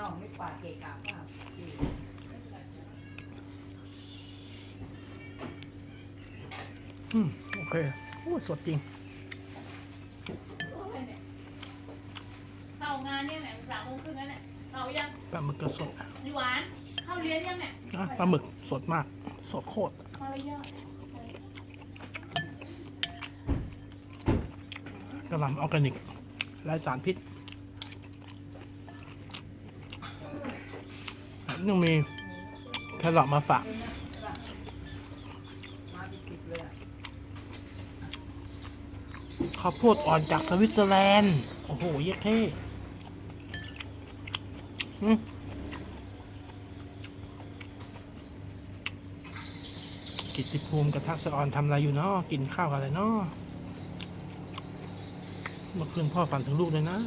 อ้าวไม่กวาดเกะกะป่ะพี่อืมโอเคโอ้ยสดจริงเข้างานเนี่ยแหละสามโมงครึ่งแล้วเนี่ยเขายังปลาหมึกก็สดมีหวานเข้าเรียนยังเนี่ยนะปลาหมึกสดมาก สดโคตรมารยาทกระหล่ำออร์แกนิกไร้สารพิษ ยังมีแครอทมาฝากข้าวโพดอ่อนจากสวิตเซอร์แลนด์ โอ้โห เยี่ยเท่กิตติภูมิกับทักษะออนทำอะไรอยู่เนาะกินข้าวอะไรเนาะเมื่อคืนพ่อฝันถึงลูกเลยนะ